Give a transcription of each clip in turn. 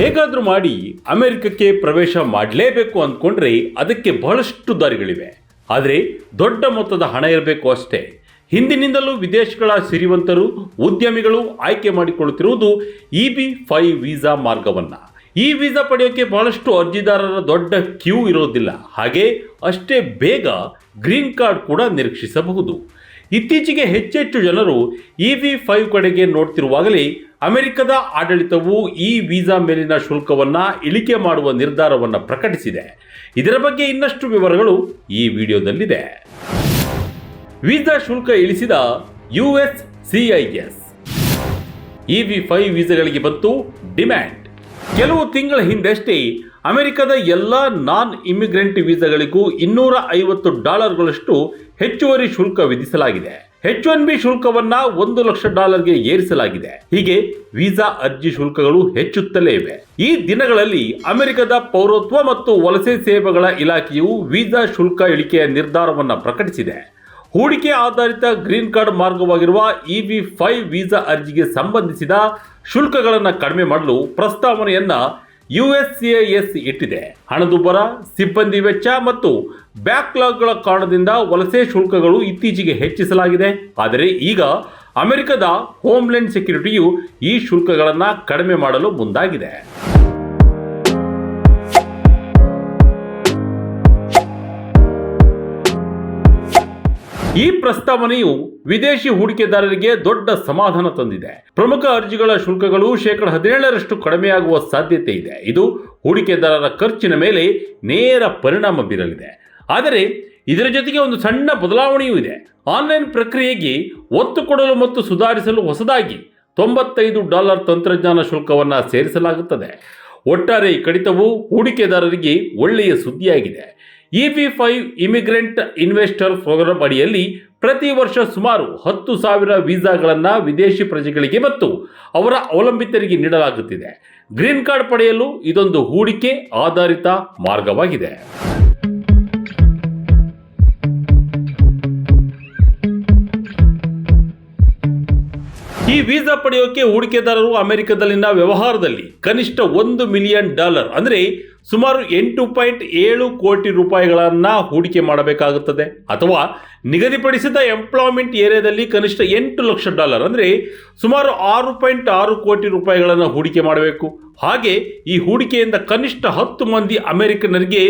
ಹೇಗಾದ್ರೂ ಮಾಡಿ ಅಮೆರಿಕಕ್ಕೆ ಪ್ರವೇಶ ಮಾಡಲೇಬೇಕು ಅಂದ್ಕೊಂಡ್ರೆ ಅದಕ್ಕೆ ಬಹಳಷ್ಟು ದಾರಿಗಳಿವೆ. ಆದರೆ ದೊಡ್ಡ ಮೊತ್ತದ ಹಣ ಇರಬೇಕು ಅಷ್ಟೇ. ಹಿಂದಿನಿಂದಲೂ ವಿದೇಶಗಳ ಸಿರಿವಂತರು, ಉದ್ಯಮಿಗಳು ಆಯ್ಕೆ ಮಾಡಿಕೊಳ್ಳುತ್ತಿರುವುದು ಇ ಬಿ ಫೈವ್ ವೀಸಾ ಮಾರ್ಗವನ್ನು. ಈ ವೀಸಾ ಪಡೆಯೋಕ್ಕೆ ಬಹಳಷ್ಟು ಅರ್ಜಿದಾರರ ದೊಡ್ಡ ಕ್ಯೂ ಇರೋದಿಲ್ಲ. ಹಾಗೆ ಅಷ್ಟೇ ಬೇಗ ಗ್ರೀನ್ ಕಾರ್ಡ್ ಕೂಡ ನಿರೀಕ್ಷಿಸಬಹುದು. ಇತ್ತೀಚೆಗೆ ಹೆಚ್ಚೆಚ್ಚು ಜನರು ಇ ವಿ ಫೈವ್ ಕಡೆಗೆ ನೋಡ್ತಿರುವಾಗಲೇ ಅಮೆರಿಕದ ಆಡಳಿತವು ಈ ವೀಸಾ ಮೇಲಿನ ಶುಲ್ಕವನ್ನು ಇಳಿಕೆ ಮಾಡುವ ನಿರ್ಧಾರವನ್ನು ಪ್ರಕಟಿಸಿದೆ. ಇದರ ಬಗ್ಗೆ ಇನ್ನಷ್ಟು ವಿವರಗಳು ಈ ವಿಡಿಯೋದಲ್ಲಿದೆ. ವೀಸಾ ಶುಲ್ಕ ಇಳಿಸಿದ U S CIS E V five ವೀಸಾಗಳಿಗೆ ಬಂತು ಡಿಮ್ಯಾಂಡ್. ಕೆಲವು ತಿಂಗಳ ಹಿಂದೆಷ್ಟೇ ಅಮೆರಿಕದ ಎಲ್ಲ ನಾನ್ ಇಮಿಗ್ರೆಂಟ್ ವೀಸಾಗಳಿಗೂ ಇನ್ನೂರ ಐವತ್ತು ಡಾಲರ್ಗಳಷ್ಟು ಹೆಚ್ಚುವರಿ ಶುಲ್ಕ ವಿಧಿಸಲಾಗಿದೆ. ಹೆಚ್ ಒನ್ ಬಿ ಶುಲ್ಕವನ್ನ ಒಂದು ಲಕ್ಷ ಡಾಲರ್ಗೆ ಏರಿಸಲಾಗಿದೆ. ಹೀಗೆ ವೀಸಾ ಅರ್ಜಿ ಶುಲ್ಕಗಳು ಹೆಚ್ಚುತ್ತಲೇ ಇವೆ. ಈ ದಿನಗಳಲ್ಲಿ ಅಮೆರಿಕದ ಪೌರತ್ವ ಮತ್ತು ವಲಸೆ ಸೇವೆಗಳ ಇಲಾಖೆಯು ವೀಸಾ ಶುಲ್ಕ ಇಳಿಕೆಯ ನಿರ್ಧಾರವನ್ನು ಪ್ರಕಟಿಸಿದೆ. ಹೂಡಿಕೆ ಆಧಾರಿತ ಗ್ರೀನ್ ಕಾರ್ಡ್ ಮಾರ್ಗವಾಗಿರುವ ಇ ವಿ ಫೈವ್ ವೀಸಾ ಅರ್ಜಿಗೆ ಸಂಬಂಧಿಸಿದ ಶುಲ್ಕಗಳನ್ನು ಕಡಿಮೆ ಮಾಡಲು ಪ್ರಸ್ತಾವನೆಯನ್ನು ಯುಎಸ್ಸಿಎಸ್ ಇಟ್ಟಿದೆ. ಹಣದುಬ್ಬರ, ಸಿಬ್ಬಂದಿ ವೆಚ್ಚ ಮತ್ತು ಬ್ಯಾಕ್ಲಾಗ್ಗಳ ಕಾರಣದಿಂದ ವಲಸೆ ಶುಲ್ಕಗಳು ಇತ್ತೀಚೆಗೆ ಹೆಚ್ಚಿಸಲಾಗಿದೆ. ಆದರೆ ಈಗ ಅಮೆರಿಕದ ಹೋಮ್ಲ್ಯಾಂಡ್ ಸೆಕ್ಯುರಿಟಿಯು ಈ ಶುಲ್ಕಗಳನ್ನು ಕಡಿಮೆ ಮಾಡಲು ಮುಂದಾಗಿದೆ. ಈ ಪ್ರಸ್ತಾವನೆಯು ವಿದೇಶಿ ಹೂಡಿಕೆದಾರರಿಗೆ ದೊಡ್ಡ ಸಮಾಧಾನ ತಂದಿದೆ. ಪ್ರಮುಖ ಅರ್ಜಿಗಳ ಶುಲ್ಕಗಳು ಶೇಕಡ ಹದಿನೇಳರಷ್ಟು ಕಡಿಮೆಯಾಗುವ ಸಾಧ್ಯತೆ ಇದೆ. ಇದು ಹೂಡಿಕೆದಾರರ ಖರ್ಚಿನ ಮೇಲೆ ನೇರ ಪರಿಣಾಮ ಬೀರಲಿದೆ. ಆದರೆ ಇದರ ಜೊತೆಗೆ ಒಂದು ಸಣ್ಣ ಬದಲಾವಣೆಯೂ ಇದೆ. ಆನ್ಲೈನ್ ಪ್ರಕ್ರಿಯೆಗೆ ಒತ್ತು ಕೊಡಲು ಮತ್ತು ಸುಧಾರಿಸಲು ಹೊಸದಾಗಿ ತೊಂಬತ್ತೈದು ಡಾಲರ್ ತಂತ್ರಜ್ಞಾನ ಶುಲ್ಕವನ್ನು ಸೇರಿಸಲಾಗುತ್ತದೆ. ಒಟ್ಟಾರೆ ಕಡಿತವು ಹೂಡಿಕೆದಾರರಿಗೆ ಒಳ್ಳೆಯ ಸುದ್ದಿಯಾಗಿದೆ. E V five immigrant investor programme ಅಡಿಯಲ್ಲಿ ಪ್ರತಿ ವರ್ಷ ಸುಮಾರು ಹತ್ತು ಸಾವಿರ ವೀಸಾಗಳನ್ನು ವಿದೇಶಿ ಪ್ರಜೆಗಳಿಗೆ ಮತ್ತು ಅವರ ಅವಲಂಬಿತರಿಗೆ ನೀಡಲಾಗುತ್ತಿದೆ. ಗ್ರೀನ್ ಕಾರ್ಡ್ ಪಡೆಯಲು ಇದೊಂದು ಹೂಡಿಕೆ ಆಧಾರಿತ ಮಾರ್ಗವಾಗಿದೆ. ಈ ವೀಸಾ ಪಡೆಯೋಕೆ ಹೂಡಿಕೆದಾರರು ಅಮೆರಿಕದಲ್ಲಿನ ವ್ಯವಹಾರದಲ್ಲಿ ಕನಿಷ್ಠ ಒಂದು ಮಿಲಿಯನ್ ಡಾಲರ್, ಅಂದರೆ ಸುಮಾರು ಎಂಟು ಪಾಯಿಂಟ್ ಏಳು ಕೋಟಿ ರೂಪಾಯಿಗಳನ್ನ ಹೂಡಿಕೆ ಮಾಡಬೇಕಾಗುತ್ತದೆ. ಅಥವಾ ನಿಗದಿಪಡಿಸಿದ ಎಂಪ್ಲಾಯ್ಮೆಂಟ್ ಏರಿಯಾದಲ್ಲಿ ಕನಿಷ್ಠ ಎಂಟು ಲಕ್ಷ ಡಾಲರ್, ಅಂದರೆ ಸುಮಾರು ಆರು ಪಾಯಿಂಟ್ ಆರು ಕೋಟಿ ರೂಪಾಯಿಗಳನ್ನು ಹೂಡಿಕೆ ಮಾಡಬೇಕು. ಹಾಗೆ ಈ ಹೂಡಿಕೆಯಿಂದ ಕನಿಷ್ಠ ಹತ್ತು ಮಂದಿ ಅಮೆರಿಕನರಿಗೆ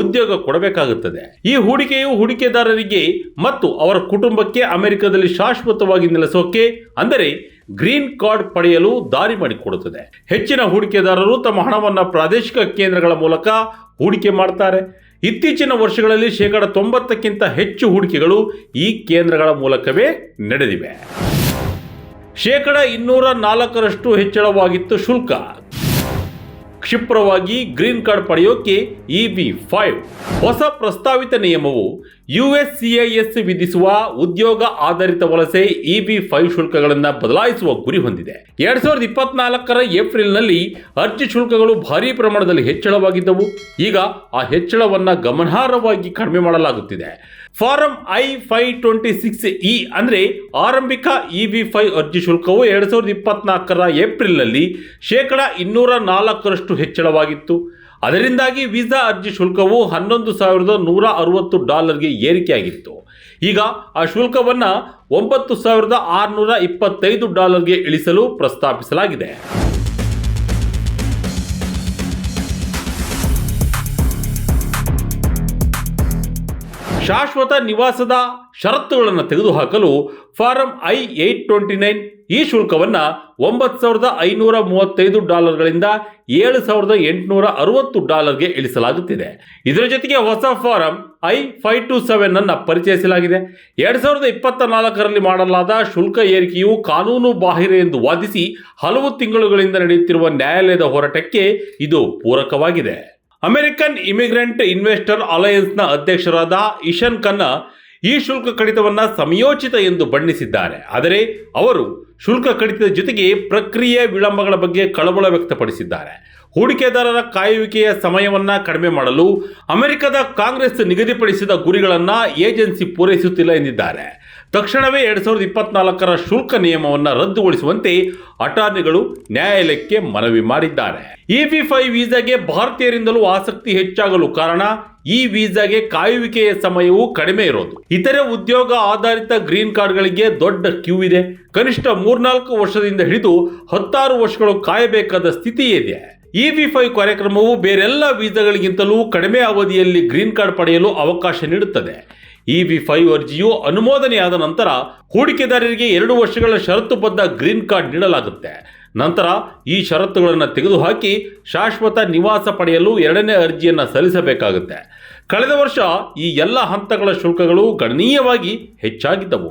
ಉದ್ಯೋಗ ಕೊಡಬೇಕಾಗುತ್ತದೆ. ಈ ಹೂಡಿಕೆಯು ಹೂಡಿಕೆದಾರರಿಗೆ ಮತ್ತು ಅವರ ಕುಟುಂಬಕ್ಕೆ ಅಮೆರಿಕದಲ್ಲಿ ಶಾಶ್ವತವಾಗಿ ನೆಲೆಸೋಕೆ, ಅಂದರೆ ಗ್ರೀನ್ ಕಾರ್ಡ್ ಪಡೆಯಲು ದಾರಿ ಮಾಡಿಕೊಡುತ್ತದೆ. ಹೆಚ್ಚಿನ ಹೂಡಿಕೆದಾರರು ತಮ್ಮ ಹಣವನ್ನು ಪ್ರಾದೇಶಿಕ ಕೇಂದ್ರಗಳ ಮೂಲಕ ಹೂಡಿಕೆ ಮಾಡ್ತಾರೆ. ಇತ್ತೀಚಿನ ವರ್ಷಗಳಲ್ಲಿ ಶೇಕಡ ತೊಂಬತ್ತಕ್ಕಿಂತ ಹೆಚ್ಚು ಹೂಡಿಕೆಗಳು ಈ ಕೇಂದ್ರಗಳ ಮೂಲಕವೇ ನಡೆದಿವೆ. ಶೇಕಡ ಇನ್ನೂರ ನಾಲ್ಕರಷ್ಟು ಹೆಚ್ಚಳವಾಗಿತ್ತು ಶುಲ್ಕ. ಕ್ಷಿಪ್ರವಾಗಿ ಗ್ರೀನ್ ಕಾರ್ಡ್ ಪಡೆಯೋಕೆ ಇ ಬಿ ಫೈವ್. ಹೊಸ ಪ್ರಸ್ತಾವಿತ ನಿಯಮವು ಯುಎಸ್ಸಿಐಎಸ್ ವಿಧಿಸುವ ಉದ್ಯೋಗ ಆಧಾರಿತ ವಲಸೆ ಇ ಬಿ ಫೈವ್ ಶುಲ್ಕಗಳನ್ನು ಬದಲಾಯಿಸುವ ಗುರಿ ಹೊಂದಿದೆ. ಎರಡ್ ಸಾವಿರದ ಇಪ್ಪತ್ನಾಲ್ಕರ ಏಪ್ರಿಲ್ನಲ್ಲಿ ಅರ್ಜಿ ಶುಲ್ಕಗಳು ಭಾರೀ ಪ್ರಮಾಣದಲ್ಲಿ ಹೆಚ್ಚಳವಾಗಿದ್ದವು. ಈಗ ಆ ಹೆಚ್ಚಳವನ್ನು ಗಮನಾರ್ಹವಾಗಿ ಕಡಿಮೆ ಮಾಡಲಾಗುತ್ತಿದೆ. Form I five twenty six E ಅಂದರೆ ಆರಂಭಿಕ ಇ ವಿ ಫೈ ಅರ್ಜಿ ಶುಲ್ಕವು ಎರಡು ಸಾವಿರದ ಇಪ್ಪತ್ನಾಲ್ಕರ ಏಪ್ರಿಲ್ನಲ್ಲಿ ಶೇಕಡ ಇನ್ನೂರ ನಾಲ್ಕರಷ್ಟು ಹೆಚ್ಚಳವಾಗಿತ್ತು. ಅದರಿಂದಾಗಿ ವೀಸಾ ಅರ್ಜಿ ಶುಲ್ಕವು ಹನ್ನೊಂದು ಸಾವಿರದ ನೂರ ಅರವತ್ತು ಡಾಲರ್ಗೆ ಏರಿಕೆಯಾಗಿತ್ತು. ಈಗ ಆ ಶುಲ್ಕವನ್ನು ಒಂಬತ್ತು ಸಾವಿರದ ಆರುನೂರ ಇಪ್ಪತ್ತೈದು ಡಾಲರ್ಗೆ ಇಳಿಸಲು ಪ್ರಸ್ತಾಪಿಸಲಾಗಿದೆ. ಶಾಶ್ವತ ನಿವಾಸದ ಷರತ್ತುಗಳನ್ನು ತೆಗೆದುಹಾಕಲು form I eight twenty nine ಈ ಶುಲ್ಕವನ್ನು ಒಂಬತ್ತು ಸಾವಿರದ ಐನೂರ ಮೂವತ್ತೈದು ಡಾಲರ್ಗಳಿಂದ ಏಳು ಸಾವಿರದ ಎಂಟುನೂರ ಅರವತ್ತು ಡಾಲರ್ಗೆ ಇಳಿಸಲಾಗುತ್ತಿದೆ. ಇದರ ಜೊತೆಗೆ ಹೊಸ form I five two seven ಅನ್ನು ಪರಿಚಯಿಸಲಾಗಿದೆ. ಎರಡು ಸಾವಿರದ ಇಪ್ಪತ್ತ ನಾಲ್ಕರಲ್ಲಿ ಮಾಡಲಾದ ಶುಲ್ಕ ಏರಿಕೆಯು ಕಾನೂನು ಬಾಹಿರ ಎಂದು ವಾದಿಸಿ ಹಲವು ತಿಂಗಳುಗಳಿಂದ ನಡೆಯುತ್ತಿರುವ ನ್ಯಾಯಾಲಯದ ಹೋರಾಟಕ್ಕೆ ಇದು ಪೂರಕವಾಗಿದೆ. ಅಮೆರಿಕನ್ ಇಮಿಗ್ರೆಂಟ್ ಇನ್ವೆಸ್ಟರ್ ಅಲಯನ್ಸ್ನ ಅಧ್ಯಕ್ಷರಾದ ಇಶನ್ ಖನ್ನಾ ಈ ಶುಲ್ಕ ಕಡಿತವನ್ನ ಸಮಯೋಚಿತ ಎಂದು ಬಣ್ಣಿಸಿದ್ದಾರೆ. ಆದರೆ ಅವರು ಶುಲ್ಕ ಕಡಿತದ ಜೊತೆಗೆ ಪ್ರಕ್ರಿಯೆ ವಿಳಂಬಗಳ ಬಗ್ಗೆ ಕಳವಳ ವ್ಯಕ್ತಪಡಿಸಿದ್ದಾರೆ. ಹೂಡಿಕೆದಾರರ ಕಾಯುವಿಕೆಯ ಸಮಯವನ್ನ ಕಡಿಮೆ ಮಾಡಲು ಅಮೆರಿಕದ ಕಾಂಗ್ರೆಸ್ ನಿಗದಿಪಡಿಸಿದ ಗುರಿಗಳನ್ನು ಏಜೆನ್ಸಿ ಪೂರೈಸುತ್ತಿಲ್ಲ ಎಂದಿದ್ದಾರೆ. ತಕ್ಷಣವೇ ಎರಡು ಸಾವಿರದ ಇಪ್ಪತ್ನಾಲ್ಕರ ಶುಲ್ಕ ನಿಯಮವನ್ನು ರದ್ದುಗೊಳಿಸುವಂತೆ ಅಟಾರ್ನಿಗಳು ನ್ಯಾಯಾಲಯಕ್ಕೆ ಮನವಿ ಮಾಡಿದ್ದಾರೆ. ಇಬಿ ಫೈವ್ ವೀಸಾಗೆ ಭಾರತೀಯರಿಂದಲೂ ಆಸಕ್ತಿ ಹೆಚ್ಚಾಗಲು ಕಾರಣ ಈ ವೀಸಾಗೆ ಕಾಯುವಿಕೆಯ ಸಮಯವು ಕಡಿಮೆ ಇರೋದು. ಇತರೆ ಉದ್ಯೋಗ ಆಧಾರಿತ ಗ್ರೀನ್ ಕಾರ್ಡ್ಗಳಿಗೆ ದೊಡ್ಡ ಕ್ಯೂ ಇದೆ. ಕನಿಷ್ಠ ಮೂರ್ನಾಲ್ಕು ವರ್ಷದಿಂದ ಹಿಡಿದು ಹತ್ತಾರು ವರ್ಷಗಳು ಕಾಯಬೇಕಾದ ಸ್ಥಿತಿ ಇದೆ. ಇಬಿ ಫೈವ್ ಕಾರ್ಯಕ್ರಮವು ಬೇರೆಲ್ಲ ವೀಸಾಗಳಿಗಿಂತಲೂ ಕಡಿಮೆ ಅವಧಿಯಲ್ಲಿ ಗ್ರೀನ್ ಕಾರ್ಡ್ ಪಡೆಯಲು ಅವಕಾಶ ನೀಡುತ್ತದೆ. ಇಬಿ ಫೈವ್ ಅರ್ಜಿಯು ಅನುಮೋದನೆಯಾದ ನಂತರ ಹೂಡಿಕೆದಾರರಿಗೆ ಎರಡು ವರ್ಷಗಳ ಷರತ್ತುಬದ್ಧ ಗ್ರೀನ್ ಕಾರ್ಡ್ ನೀಡಲಾಗುತ್ತೆ. ನಂತರ ಈ ಷರತ್ತುಗಳನ್ನು ತೆಗೆದುಹಾಕಿ ಶಾಶ್ವತ ನಿವಾಸ ಪಡೆಯಲು ಎರಡನೇ ಅರ್ಜಿಯನ್ನು ಸಲ್ಲಿಸಬೇಕಾಗುತ್ತೆ. ಕಳೆದ ವರ್ಷ ಈ ಎಲ್ಲ ಹಂತಗಳ ಶುಲ್ಕಗಳು ಗಣನೀಯವಾಗಿ ಹೆಚ್ಚಾಗಿದ್ದವು.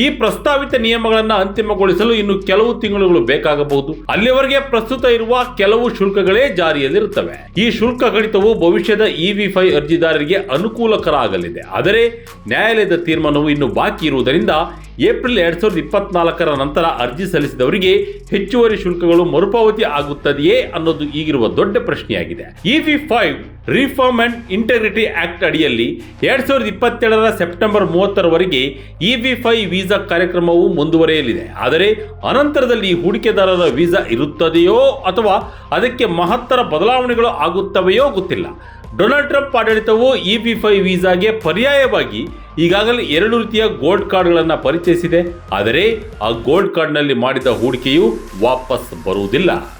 ಈ ಪ್ರಸ್ತಾವಿತ ನಿಯಮಗಳನ್ನು ಅಂತಿಮಗೊಳಿಸಲು ಇನ್ನು ಕೆಲವು ತಿಂಗಳುಗಳು ಬೇಕಾಗಬಹುದು. ಅಲ್ಲಿವರೆಗೆ ಪ್ರಸ್ತುತ ಇರುವ ಕೆಲವು ಶುಲ್ಕಗಳೇ ಜಾರಿಯಲ್ಲಿರುತ್ತವೆ. ಈ ಶುಲ್ಕ ಕಡಿತವು ಭವಿಷ್ಯದ ಇವಿ ಫೈ ಅರ್ಜಿದಾರರಿಗೆ ಅನುಕೂಲಕರ ಆಗಲಿದೆ. ಆದರೆ ನ್ಯಾಯಾಲಯದ ತೀರ್ಮಾನವು ಇನ್ನು ಬಾಕಿ ಇರುವುದರಿಂದ ಏಪ್ರಿಲ್ ಎರಡ್ ಸಾವಿರದ ಇಪ್ಪತ್ನಾಲ್ಕರ ನಂತರ ಅರ್ಜಿ ಸಲ್ಲಿಸಿದವರಿಗೆ ಹೆಚ್ಚುವರಿ ಶುಲ್ಕಗಳು ಮರುಪಾವತಿ ಆಗುತ್ತದೆಯೇ ಅನ್ನೋದು ಈಗಿರುವ ದೊಡ್ಡ ಪ್ರಶ್ನೆಯಾಗಿದೆ. EB five Reform and Integrity Act ಅಡಿಯಲ್ಲಿ ಎರಡ್ ಸಾವಿರದ ಇಪ್ಪತ್ತೆರಡರ ಸೆಪ್ಟೆಂಬರ್ ಮೂವತ್ತರವರೆಗೆ ಇವಿ ಫೈವ್ ವೀಸಾ ಕಾರ್ಯಕ್ರಮವು ಮುಂದುವರೆಯಲಿದೆ. ಆದರೆ ಅನಂತರದಲ್ಲಿ ಹೂಡಿಕೆದಾರರ ವೀಸಾ ಇರುತ್ತದೆಯೋ ಅಥವಾ ಅದಕ್ಕೆ ಮಹತ್ತರ ಬದಲಾವಣೆಗಳು ಆಗುತ್ತವೆಯೋ ಗೊತ್ತಿಲ್ಲ. ಡೊನಾಲ್ಡ್ ಟ್ರಂಪ್ ಆಡಳಿತವು ಇಬಿ ಫೈವ್ ವೀಸಾಗೆ ಪರ್ಯಾಯವಾಗಿ ಈಗಾಗಲೇ ಎರಡು ರೀತಿಯ ಗೋಲ್ಡ್ ಕಾರ್ಡ್ಗಳನ್ನು ಪರಿಚಯಿಸಿದೆ ಆದರೆ ಆ ಗೋಲ್ಡ್ ಕಾರ್ಡ್ನಲ್ಲಿ ಮಾಡಿದ ಹೂಡಿಕೆಯು ವಾಪಸ್ ಬರುವುದಿಲ್ಲ.